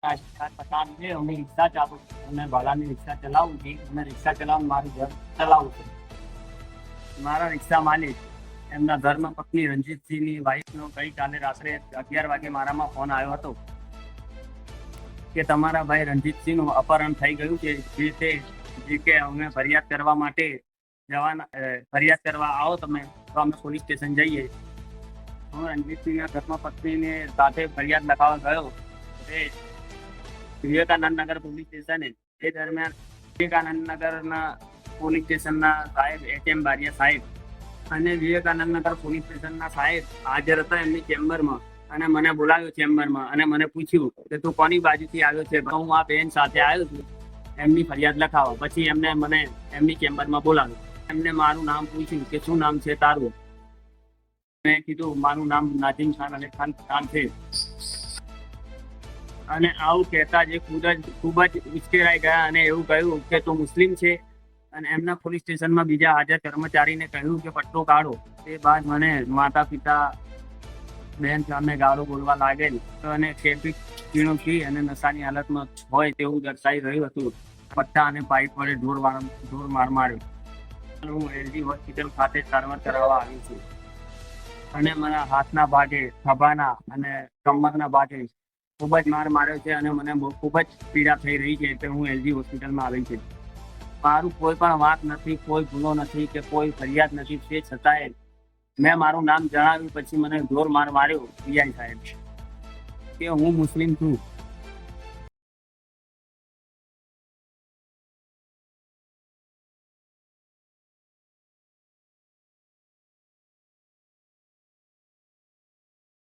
છે અમે રિક્ષા ચાલુ અમે ભાડાની રિક્ષા ચલાવું છું અમે રિક્ષા ચલાવું, મારું ઘર ચલાવું છું. મારા રિક્ષા માલિક, એમના ધર્મ પત્ની રંજીતસિંહની વાઈફનો ગઈકાલે રાત્રે અગિયાર વાગે મારામાં ફોન આવ્યો હતો કે તમારા ભાઈ રંજીતસિંહનું અપહરણ થઈ ગયું છે. જે તે, જે કે અમે ફરિયાદ કરવા માટે જવાના ફરિયાદ કરવા આવો તમે, તો અમે પોલીસ સ્ટેશન જઈએ. હું રણજીતસિંહના ધર્મ પત્નીને સાથે ફરિયાદ લખાવવા ગયો. તે વિવેકાનંદ નગર પોલીસ સ્ટેશને એ દરમિયાન વિવેકાનંદ નગરના પોલીસ સ્ટેશનના સાહેબ એચ એમ બારિયા સાહેબ અને વિવેકાનંદ નગર પોલીસ સ્ટેશનના સાહેબ હાજર હતા એમની ચેમ્બરમાં અને મને બોલાવ્યો ચેમ્બરમાં અને મને પૂછ્યું કે તું કોની બાજુથી આવ્યો છે? હું આ બેન સાથે આવ્યો છું. એમની ફરિયાદ લખાવો. પછી એમને મને એમની ચેમ્બરમાં બોલાવ્યો. એમને મારું નામ પૂછ્યું કે શું નામ છે તારું? મેં કીધું, મારું નામ નાજીમ ખાન અલી ખાન ખાન છે. અને આવું કહેતા જે ખૂબ જ ખૂબ જ ઉશ્કેરાઈ ગયા અને એવું કહ્યું કે તું મુસ્લિમ છે. અને એમના પોલીસ સ્ટેશનમાં બીજા હાજર કર્મચારીને કહ્યું કે પટ્ટો કાઢો. તે બાદ મને માતા પિતા બહેન સામે ગાળો બોલવા લાગેલ અને ટ્રેફિક ઝીણો પી અને નશાની હાલતમાં હોય તેવું દર્શાઈ રહ્યું હતું. પટ્ટા અને પાઇપ વડે ઢોર ઢોર માર માર્યો. હું એલજી હોસ્પિટલ ખાતે સારવાર કરાવવા આવ્યો છું. અને મારા હાથના ભાગે, ખભાના અને કમરના ભાગે ખૂબ જ માર માર્યો છે અને મને ખૂબ જ પીડા થઈ રહી છે એટલે હું એલજી હોસ્પિટલમાં આવી છું. મારું કોઈ પણ વાત નથી, કોઈ ગુનો નથી કે કોઈ ફરિયાદ નથી, તે છતાંય મેં મારું નામ જણાવ્યું, પછી મને જોર માર માર્યો પીઆઈ સાહેબ. કે હું મુસ્લિમ છું.